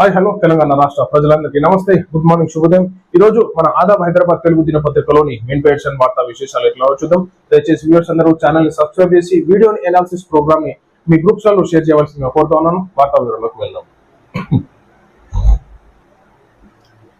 Hi hello Telangana రాష్ట్ర ప్రజలందరికీ నమస్తే. గుడ్ మార్నింగ్ శుభోదయం. ఈ రోజు మన ఆదాబ్ హైదరాబాద్ తెలుగు దినపత్రికలోని మెయిన్ పేషన్ అండ్ వార్తా విశేషాలు ఎట్లా చూద్దాం. దయచేసి వ్యూవర్స్ అందరూ ఛానల్ని సబ్స్క్రైబ్ చేసి వీడియోని ఎనాలిసిస్ ప్రోగ్రామ్ని మీ గ్రూప్స్లలో షేర్ చేయవలసిందిగా కోరుతా ఉన్నాను. వార్తా వివరాలకు వెళ్దాం.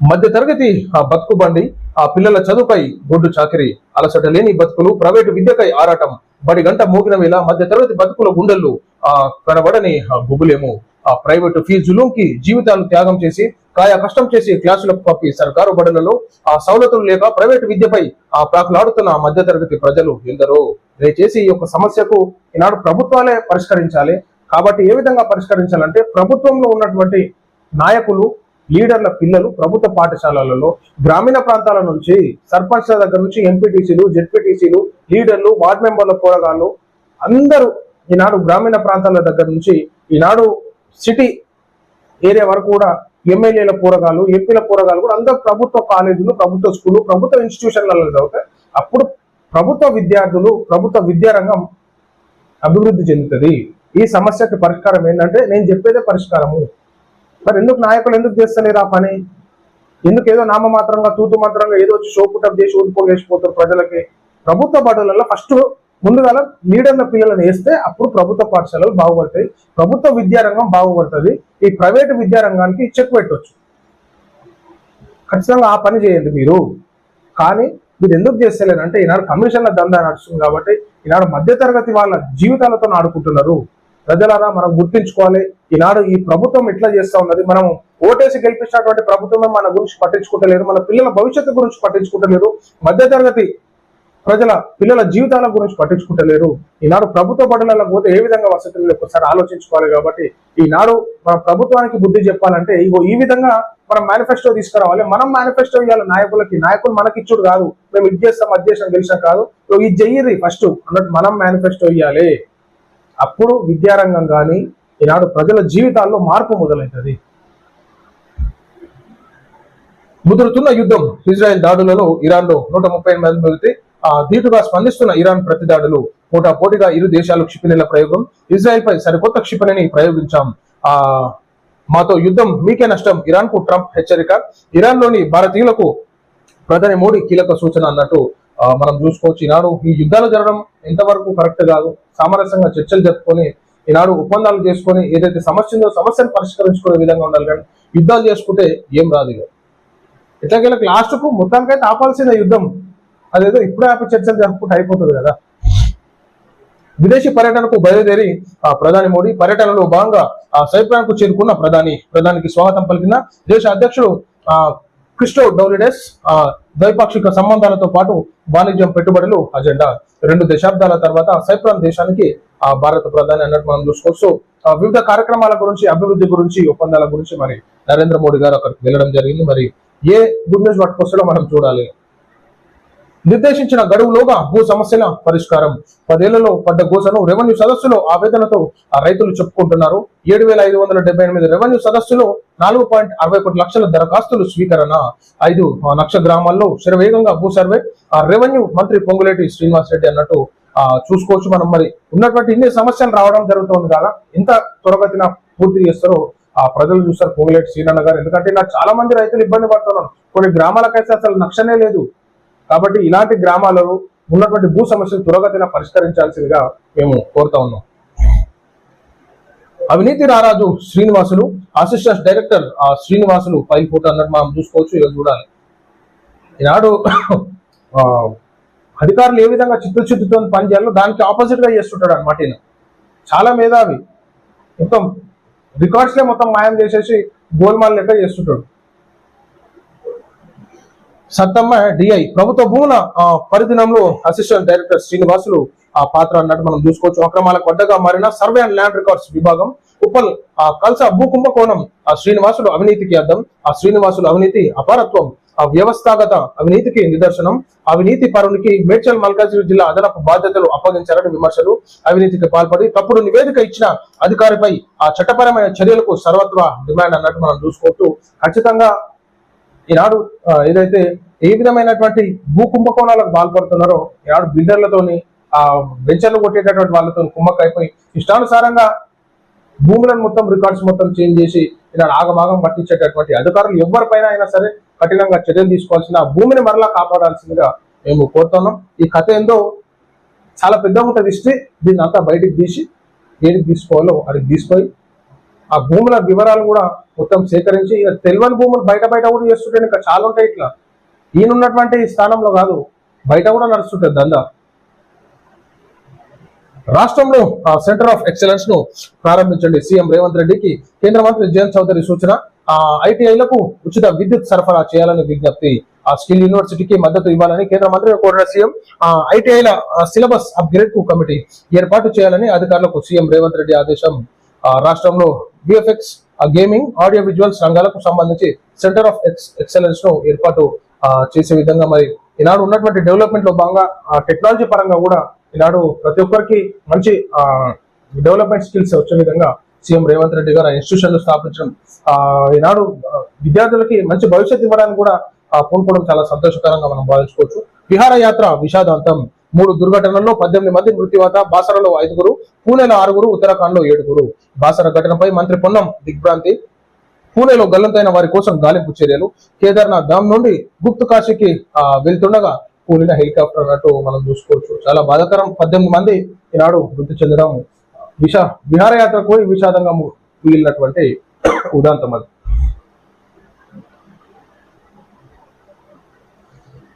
మధ్య తరగతి బతుకు బండి ఆ పిల్లల చదువుపై గొడ్డు చాకిరి అలసట లేని బతుకులు ప్రైవేటు విద్యకై ఆరాటం బడి గంట మోగిన వేళ మధ్య తరగతి బతుకుల గుండెల్లో ఆ కనబడని గుబులేమో ఆ ప్రైవేటు ఫీజులుకి జీవితాలు త్యాగం చేసి కాయ కష్టం చేసి క్లాసులకు పంపి సర్కారు బడులలో ఆ సౌలతులు లేక ప్రైవేటు విద్యపై ఆ ప్రాకులాడుతున్న మధ్యతరగతి ప్రజలు ఎందరో? దయచేసి ఈ యొక్క సమస్యకు ఈనాడు ప్రభుత్వాలే పరిష్కరించాలి. కాబట్టి ఏ విధంగా పరిష్కరించాలంటే ప్రభుత్వంలో ఉన్నటువంటి నాయకులు లీడర్ల పిల్లలు ప్రభుత్వ పాఠశాలలలో గ్రామీణ ప్రాంతాల నుంచి సర్పంచ్ల దగ్గర నుంచి ఎంపీటీసీలు జెడ్పీటీసీలు లీడర్లు వార్డ్ మెంబర్ల పోరగాళ్ళు అందరూ ఈనాడు గ్రామీణ ప్రాంతాల దగ్గర నుంచి ఈనాడు సిటీ ఏరియా వరకు కూడా ఎమ్మెల్యేల కూరగాయలు ఎంపీల కూరగాయలు కూడా అందరూ ప్రభుత్వ కాలేజీలు ప్రభుత్వ స్కూళ్ళు ప్రభుత్వ ఇన్స్టిట్యూషన్లలో చదివితే అప్పుడు ప్రభుత్వ విద్యార్థులు ప్రభుత్వ విద్యారంగం అభివృద్ధి చెందుతుంది. ఈ సమస్యకి పరిష్కారం ఏంటంటే నేను చెప్పేదే పరిష్కారము. మరి ఎందుకు నాయకులు ఎందుకు చేస్తలేరు ఆ పని? ఎందుకు ఏదో నామమాత్రంగా తూతు మాత్రంగా ఏదో వచ్చి షోపుటప్ చేసి ఊరుకోలు వేసిపోతారు ప్రజలకి? ప్రభుత్వ బడులలో ఫస్ట్ ముందుగా నీడన్న పిల్లలను వేస్తే అప్పుడు ప్రభుత్వ పాఠశాలలు బాగుపడతాయి. ప్రభుత్వ విద్యారంగం బాగుపడుతుంది. ఈ ప్రైవేటు విద్యారంగానికి చెక్ పెట్టవచ్చు ఖచ్చితంగా ఆ పని చేయండి మీరు. కానీ మీరు ఎందుకు చేస్తలేనంటే ఈనాడు కమిషన్ల దందా నడుస్తుంది కాబట్టి ఈనాడు మధ్యతరగతి వాళ్ళ జీవితాలతో ఆడుకుంటున్నారు. ప్రజలారా మనం గుర్తించుకోవాలి. ఈనాడు ఈ ప్రభుత్వం ఎట్లా చేస్తా ఉన్నది? మనం ఓటేసి గెలిపించినటువంటి ప్రభుత్వమే మన గురించి పట్టించుకుంటలేరు. మన పిల్లల భవిష్యత్తు గురించి పట్టించుకుంటలేరు. మధ్యతరగతి ప్రజల పిల్లల జీవితాల గురించి పట్టించుకుంటలేరు. ఈనాడు ప్రభుత్వ బడులకు పోతే ఏ విధంగా వసతులు ఒకసారి ఆలోచించుకోవాలి కాబట్టి ఈనాడు మన ప్రభుత్వానికి బుద్ధి చెప్పాలంటే ఇగో ఈ విధంగా మనం మేనిఫెస్టో తీసుకురావాలి. మనం మేనిఫెస్టో ఇవ్వాలి నాయకులకి. నాయకులు మనకిచ్చుడు కాదు. మేము ఇది చేస్తాం అది చేస్తాం గెలిచాం కాదు. ఇది చెయ్యరి ఫస్ట్ అన్నట్టు మనం మేనిఫెస్టో ఇవ్వాలి అప్పుడు విద్యారంగం కానీ ఈనాడు ప్రజల జీవితాల్లో మార్పు మొదలవుతుంది ముదురుతున్న యుద్ధం ఇజ్రాయెల్ దాడులలో ఇరాన్లో నూట ముప్పై మంది మృతి ధీటుగా స్పందిస్తున్న ఇరాన్ ప్రతిదాడులు పోటా పోటీగా ఇరు దేశాలు క్షిపణిల ప్రయోగం. ఇజ్రాయెల్ పై సరికొత్త క్షిపణిని ప్రయోగించాం. ఆ మాతో యుద్ధం మీకే నష్టం ఇరాన్కు ట్రంప్ హెచ్చరిక. ఇరాన్లోని భారతీయులకు ప్రధాని మోడీ కీలక సూచన అన్నట్టు మనం చూసుకోవచ్చు. ఈనాడు ఈ యుద్ధాలు జరగడం ఎంతవరకు కరెక్ట్ కాదు. సామరస్యంగా చర్చలు జరుపుకొని ఈనాడు ఒప్పందాలు చేసుకొని ఏదైతే సమస్య ఉందో సమస్యను పరిష్కరించుకునే విధంగా ఉండాలి కానీ యుద్ధాలు చేసుకుంటే ఏం రాదు ఇక. ఇట్లాగే లాస్ట్కు మొత్తానికైతే ఆపాల్సిన యుద్ధం. అదేదో ఇప్పుడే ఆపి చర్చలు జరుపుకుంటే అయిపోతుంది కదా. విదేశీ పర్యటనకు బయలుదేరి ఆ ప్రధాని మోడీ పర్యటనలో భాగంగా ఆ సైప్రాన్కు చేరుకున్న ప్రధాని ప్రధానికి స్వాగతం పలికిన దేశ అధ్యక్షుడు ఆ క్రిస్టో డౌలిడెస్ ఆ ద్వైపాక్షిక సంబంధాలతో పాటు వాణిజ్యం పెట్టుబడులు అజెండా. రెండు దశాబ్దాల తర్వాత సైప్రాన్ దేశానికి ఆ భారత ప్రధాని అన్నట్టు మనం చూసుకోవచ్చు. వివిధ కార్యక్రమాల గురించి అభివృద్ధి గురించి ఒప్పందాల గురించి మరి నరేంద్ర మోడీ గారు అక్కడికి వెళ్ళడం జరిగింది. మరి ఏ గుడ్ న్యూస్ పట్టుకొస్తాడో మనం చూడాలి? నిర్దేశించిన గడువులోగా భూ సమస్యల పరిష్కారం. పదేళ్ళలో పడ్డ గోసను రెవెన్యూ సదస్సులో ఆవేదనతో ఆ రైతులు చెప్పుకుంటున్నారు. ఏడు వేల ఐదు వందల డెబ్బై ఎనిమిది రెవెన్యూ సదస్సులో నాలుగు పాయింట్ అరవై ఒకటి లక్షల దరఖాస్తులు స్వీకరణ. ఐదు లక్ష గ్రామాల్లో శరవేగంగా భూ సర్వే. ఆ రెవెన్యూ మంత్రి పొంగులేటి శ్రీనివాస్ రెడ్డి అన్నట్టు ఆ చూసుకోవచ్చు మనం మరి. ఉన్నటువంటి ఇన్ని సమస్యలు రావడం జరుగుతుంది కదా ఇంత త్వరగతిన పూర్తి చేస్తారో ఆ ప్రజలు చూస్తారు పొంగులేటి శ్రీనన్న గారు. ఎందుకంటే నాకు చాలా మంది రైతులు ఇబ్బంది పడుతున్నారు. కొన్ని గ్రామాలకైతే అసలు నక్షనే లేదు. కాబట్టి ఇలాంటి గ్రామాలలో ఉన్నటువంటి భూ సమస్యలు త్వరగతిన పరిష్కరించాల్సిందిగా మేము కోరుతా ఉన్నాం. అవినీతి రారాజు శ్రీనివాసులు అసిస్టెంట్ డైరెక్టర్ ఆ శ్రీనివాసులు ఫైల్ ఫోటో అన్నట్టు మనం చూసుకోవచ్చు ఈరోజు చూడాలి. ఈనాడు అధికారులు ఏ విధంగా చిత్తశుద్ధితో పనిచేయాలో దానికి ఆపోజిట్గా చేస్తుంటాడు అనమాట ఈయన. చాలా మేధావి. మొత్తం రికార్డ్స్ లే మొత్తం మాయం చేసేసి గోల్మాల్ లెక్క చేస్తుంటాడు. సత్తమ్మ డిఐ ప్రభుత్వ భూముల ఆ, పరిధినంలో అసిస్టెంట్ డైరెక్టర్ శ్రీనివాసులు ఆ పాత్ర అన్నట్టు మనం చూసుకోవచ్చు. అక్రమాలకు అడ్డగా మారిన సర్వే అండ్ ల్యాండ్ రికార్డ్స్ విభాగం ఉప్పల్ ఆ కల్స భూ కుంభకోణం ఆ శ్రీనివాసులు అవినీతికి అర్థం ఆ శ్రీనివాసులు అవినీతి అపారత్వం ఆ వ్యవస్థాగత అవినీతికి నిదర్శనం. అవినీతి పరునికి మేడ్చల్ మల్కాజ్గిరి జిల్లా అదనపు బాధ్యతలు అప్పగించారని విమర్శలు. అవినీతికి పాల్పడి తప్పుడు నివేదిక ఇచ్చిన అధికారిపై ఆ చట్టపరమైన చర్యలకు సర్వత్రా డిమాండ్ అన్నట్టు మనం చూసుకోవచ్చు. ఖచ్చితంగా ఈనాడు ఏదైతే ఏ విధమైనటువంటి భూ కుంభకోణాలకు పాల్పడుతున్నారో ఈనాడు బిల్డర్లతోని ఆ వెంచర్లు కొట్టేటటువంటి వాళ్ళతో కుమ్మకైపోయి అయిపోయి ఇష్టానుసారంగా భూములను మొత్తం రికార్డ్స్ మొత్తం చేంజ్ చేసి ఇలా ఆగమాగం పట్టించేటటువంటి అధికారులు ఎవరిపైన అయినా సరే కఠినంగా చర్యలు తీసుకోవాల్సిన ఆ భూమిని మరలా కాపాడాల్సిందిగా మేము కోరుతున్నాం. ఈ కథ ఏందో చాలా పెద్దగా ఉంటుంది. ఇస్తే దీన్ని అంతా బయటికి తీసి ఏడికి తీసుకోవాలో అది తీసుకొని ఆ భూముల వివరాలు కూడా మొత్తం సేకరించి తెలియని భూములు బయట బయట కూడా చేస్తుంటే ఇంకా చాలా ఉంటాయి ఇట్లా. ఈయనున్నటువంటి స్థానంలో కాదు బయట కూడా నడుస్తుంటుంది దందా. రాష్ట్రంలో సెంటర్ ఆఫ్ ఎక్సలెన్స్ను ప్రారంభించండి సీఎం రేవంత్ రెడ్డికి. కేంద్ర మంత్రి జయంత్ చౌదరి సూచన ఆ ఐటీఐలకు ఉచిత విద్యుత్ సరఫరా చేయాలని విజ్ఞప్తి. ఆ స్కిల్ యూనివర్సిటీకి మద్దతు ఇవ్వాలని కేంద్ర మంత్రి కోరిన సీఎం ఐటీఐల సిలబస్ అప్గ్రేడ్కు కమిటీ ఏర్పాటు చేయాలని అధికారులకు సీఎం రేవంత్ రెడ్డి ఆదేశం. ఆ రాష్ట్రంలో విఎఫ్ఎక్స్ గేమింగ్ ఆడియో విజువల్స్ రంగాలకు సంబంధించి సెంటర్ ఆఫ్ ఎక్సలెన్స్ను ఏర్పాటు చేసే విధంగా మరి ఈనాడు ఉన్నటువంటి డెవలప్మెంట్లో భాగంగా టెక్నాలజీ పరంగా కూడా ఈనాడు ప్రతి ఒక్కరికి మంచి డెవలప్మెంట్ స్కిల్స్ వచ్చే విధంగా సీఎం రేవంత్ రెడ్డి గారు ఇన్స్టిట్యూషన్లు స్థాపించడం ఈనాడు విద్యార్థులకి మంచి భవిష్యత్తు ఇవ్వడానికి కూడా పూనుకోవడం చాలా సంతోషకరంగా మనం భావించుకోవచ్చు. విహార యాత్ర విషాదాంతం మూడు దుర్ఘటనల్లో పద్దెనిమిది మంది మృత్యువాత బాసరలో ఐదుగురు పూణేలో ఆరుగురు ఉత్తరాఖండ్లో ఏడుగురు. బాసర ఘటనపై మంత్రి పొన్నం దిగ్భ్రాంతి. పూణేలో గల్లంతైన వారి కోసం గాలింపు చర్యలు. కేదార్నాథ్ ధామ్ నుండి గుప్త కాశీకి వెళ్తుండగా కూలిన హెలికాప్టర్ అన్నట్టు మనం చూసుకోవచ్చు. చాలా బాధాకరం. పద్దెనిమిది మంది ఈనాడు మృతి చెందడం విష విహారయాత్రకు పోయి విషాదంగా మిగిలినటువంటి ఉదాంతం అది.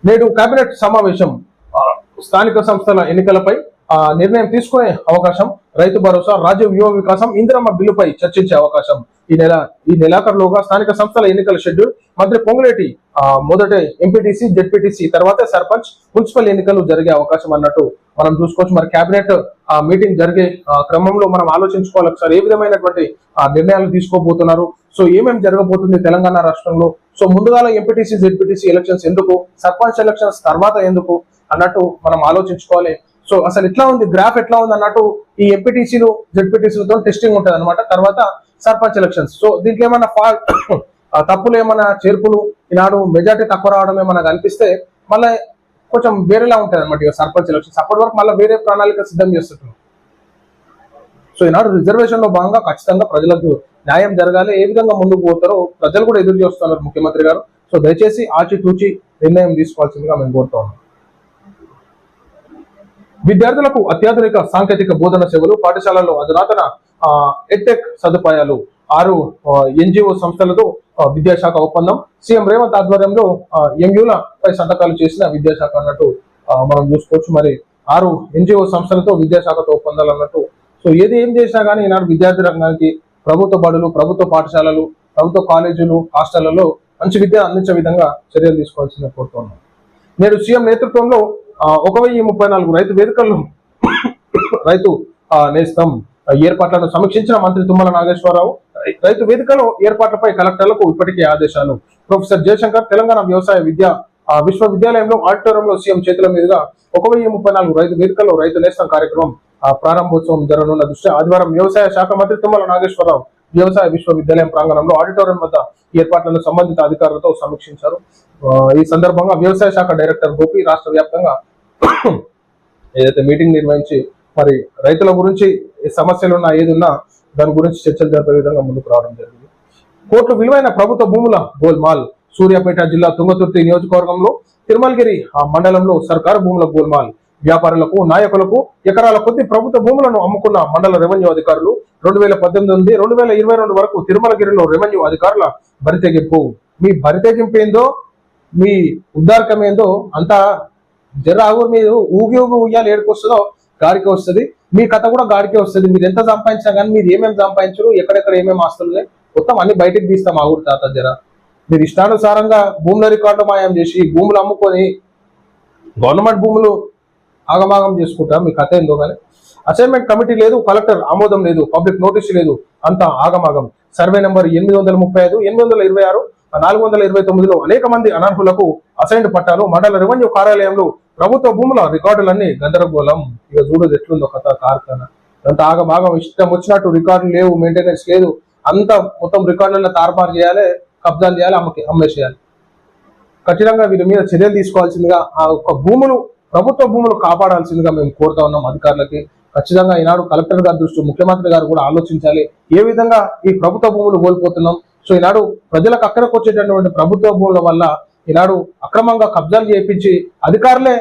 నేడు కేబినెట్ సమావేశం. స్థానిక సంస్థల ఎన్నికలపై ఆ, నిర్ణయం తీసుకునే అవకాశం రైతు భరోసా రాజ్య యువ వికాసం ఇందిరమ్మ బిల్లుపై చర్చించే అవకాశం. ఈ నెల ఈ నెలాఖరులోగా స్థానిక సంస్థల ఎన్నికల షెడ్యూల్ మంత్రి పొంగులేటి మొదట ఎంపీటీసీ జెడ్పీటీసీ తర్వాత సర్పంచ్ మున్సిపల్ ఎన్నికలు జరిగే అవకాశం అన్నట్టు మనం చూసుకోవచ్చు. మరి కేబినెట్ మీటింగ్ జరిగే క్రమంలో మనం ఆలోచించుకోవాలి. ఒకసారి ఏ విధమైనటువంటి ఆ, నిర్ణయాలు తీసుకోబోతున్నారు? సో ఏమేమి జరగబోతుంది తెలంగాణ రాష్ట్రంలో? సో ముందుగా ఎంపీటీసీ జెడ్పీటీసీ ఎలక్షన్స్ ఎందుకు? సర్పంచ్ ఎలక్షన్స్ తర్వాత ఎందుకు? అన్నట్టు మనం ఆలోచించుకోవాలి. సో అసలు ఎట్లా ఉంది? గ్రాఫ్ ఎట్లా ఉంది అన్నట్టు ఈ ఎంపీటీసీలు జెడ్పీటీసీలతో టెస్టింగ్ ఉంటుంది అనమాట తర్వాత సర్పంచ్ ఎలక్షన్స్ సో దీంట్లో ఏమైనా ఫాల్ ఆ, తప్పులు ఏమైనా చేర్పులు ఈనాడు మెజార్టీ తక్కువ రావడం ఏమైనా కనిపిస్తే మళ్ళీ కొంచెం వేరేలా ఉంటుంది అనమాట సర్పంచ్ ఎలక్షన్స్ అప్పటి వరకు మళ్ళీ వేరే ప్రణాళిక సిద్ధం చేస్తుంటారు. సో ఈనాడు రిజర్వేషన్లో భాగంగా ఖచ్చితంగా ప్రజలకు న్యాయం జరగాలి. ఏ విధంగా ముందుకు పోతారో ప్రజలు కూడా ఎదురు చూస్తున్నారు ముఖ్యమంత్రి గారు. సో దయచేసి ఆచితూచి నిర్ణయం తీసుకోవాల్సిందిగా మేము కోరుతా ఉన్నాం విద్యార్థులకు అత్యాధునిక సాంకేతిక బోధన సేవలు పాఠశాలల్లో అధునాతన ఎట్టెక్ ఎడ్టెక్ సదుపాయాలు ఆరు ఎన్జిఓ సంస్థలతో విద్యాశాఖ ఒప్పందం. సీఎం రేవంత్ ఆధ్వర్యంలో ఎంయూల పై సంతకాలు చేసిన విద్యాశాఖ అన్నట్టు మనం చూసుకోవచ్చు. మరి ఆరు ఎన్జిఓ సంస్థలతో విద్యాశాఖతో ఒప్పందాలు అన్నట్టు. సో ఏది ఏం చేసినా కానీ ఈనాడు విద్యార్థి రంగానికి ప్రభుత్వ బడులు ప్రభుత్వ పాఠశాలలు ప్రభుత్వ కాలేజీలు హాస్టళ్ళలో మంచి విద్య అందించే విధంగా చర్యలు తీసుకోవాల్సిందని కోరుతున్నాను నేడు సీఎం నేతృత్వంలో ఒక వెయ్యి ముప్పై నాలుగు రైతు వేదికల్లో రైతు నేస్తం ఏర్పాట్లను సమీక్షించిన మంత్రి తుమ్మల నాగేశ్వరరావు రైతు వేదికలో ఏర్పాట్లపై కలెక్టర్లకు ఇప్పటికే ఆదేశాలు. ప్రొఫెసర్ జయశంకర్ తెలంగాణ వ్యవసాయ విద్య విశ్వవిద్యాలయంలో ఆడిటోరియంలో సీఎం చేతుల మీదుగా ఒక వెయ్యి ముప్పై నాలుగు రైతు వేదికల్లో రైతు నేస్తం కార్యక్రమం ఆ, ప్రారంభోత్సవం జరగనున్న దృష్ట్యా ఆదివారం వ్యవసాయ శాఖ మంత్రి తుమ్మల నాగేశ్వరరావు వ్యవసాయ విశ్వవిద్యాలయం ప్రాంగణంలో ఆడిటోరియం వద్ద ఏర్పాట్లను సంబంధిత అధికారులతో సమీక్షించారు. ఈ సందర్భంగా వ్యవసాయ శాఖ డైరెక్టర్ గోపి రాష్ట్ర వ్యాప్తంగా ఏదైతే మీటింగ్ నిర్వహించి మరి రైతుల గురించి సమస్యలు ఉన్నా ఏది ఉన్నా దాని గురించి చర్చలు జరిపే విధంగా ముందుకు రావడం జరిగింది. కోట్లు విలువైన ప్రభుత్వ భూముల గోల్మాల్ సూర్యాపేట జిల్లా తుంగతుర్తి నియోజకవర్గంలో తిరుమలగిరి ఆ మండలంలో సర్కారు భూముల గోల్మాల్ వ్యాపారులకు నాయకులకు ఎకరాల కొద్ది ప్రభుత్వ భూములను అమ్ముకున్న మండల రెవెన్యూ అధికారులు రెండు వేల పద్దెనిమిది నుండి రెండు వేల ఇరవై రెండు వరకు తిరుమలగిరిలో రెవెన్యూ అధికారుల బరితెగింపు. మీ బరితెగింపు ఏందో మీ ఉద్దార్కం ఏందో అంతా జర ఆగు మీరు ఊగి ఊగి ఉయ్యాలు ఏడుకొస్తుందో గాడికి వస్తుంది. మీ కథ కూడా గాడికే వస్తుంది. మీరు ఎంత సంపాదించినా కానీ మీరు ఏమేమి సంపాదించరు ఎక్కడెక్కడ ఏమేమి ఆస్తులు మొత్తం అన్ని బయటకు తీస్తాం ఆ ఊరు తాత జర. మీరు ఇష్టానుసారంగా భూముల రికార్డు మాయం చేసి భూములు అమ్ముకొని గవర్నమెంట్ భూములు ఆగమాగం చేసుకుంటారు? మీ కథ ఏందో కానీ. అసైన్మెంట్ కమిటీ లేదు కలెక్టర్ ఆమోదం లేదు పబ్లిక్ నోటీస్ లేదు అంతా ఆగమాగం. సర్వే నెంబర్ ఎనిమిది వందల ముప్పై ఐదు ఎనిమిది వందల ఇరవై ఆరు నాలుగు వందల ఇరవై తొమ్మిదిలో అనేక మంది అనర్హులకు అసైన్డ్ పట్టాలు మండల రెవెన్యూ కార్యాలయంలో ప్రభుత్వ భూముల రికార్డులన్నీ గందరగోళం. ఇక చూడదు ఎట్లుందో కథ కార్ఖానా. అంత ఆగమాగం ఇష్టం వచ్చినట్టు రికార్డులు లేవు మెయింటెనెన్స్ లేదు. అంత మొత్తం రికార్డులను తారుమారు చేయాలి కబ్జాలు చేయాలి అమ్మకి అమ్మేసేయాలి ఖచ్చితంగా వీరి మీద చర్యలు తీసుకోవాల్సిందిగా ఆ యొక్క భూములు ప్రభుత్వ భూములు కాపాడాల్సిందిగా మేము కోరుతా ఉన్నాం అధికారులకి. ఖచ్చితంగా ఈనాడు కలెక్టర్ గారి దృష్టి ముఖ్యమంత్రి గారు కూడా ఆలోచించాలి. ఏ విధంగా ఈ ప్రభుత్వ భూములు కోల్పోతున్నాం? సో ఈనాడు ప్రజలకు అక్కడికి వచ్చేటటువంటి ప్రభుత్వ భూముల వల్ల ఈనాడు అక్రమంగా కబ్జాలు చేయించి అధికారులే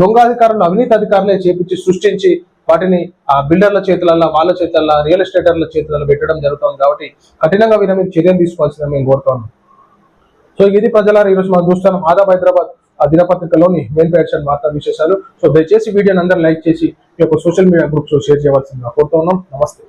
దొంగ అధికారులు అవినీతి అధికారులే చేపించి సృష్టించి వాటిని ఆ బిల్డర్ల చేతులలో వాళ్ళ చేతుల్లో రియల్ ఎస్టేటర్ల చేతులలో పెట్టడం జరుగుతుంది కాబట్టి కఠినంగా వీరి మీద చర్యలు తీసుకోవాల్సిన మేము కోరుతున్నాం. సో ఇది ప్రజలారా ఈరోజు మనం చూస్తాం ఆదాబ్ హైదరాబాద్ ఆ దినపత్రికలోని మెయిన్ ప్యాక్షన్ వార్తా విశేషాలు. సో దయచేసి వీడియోని అందరూ లైక్ చేసి మీ యొక్క సోషల్ మీడియా గ్రూప్స్ షేర్ చేయవలసిందిగా కోరుతున్నాం. నమస్తే.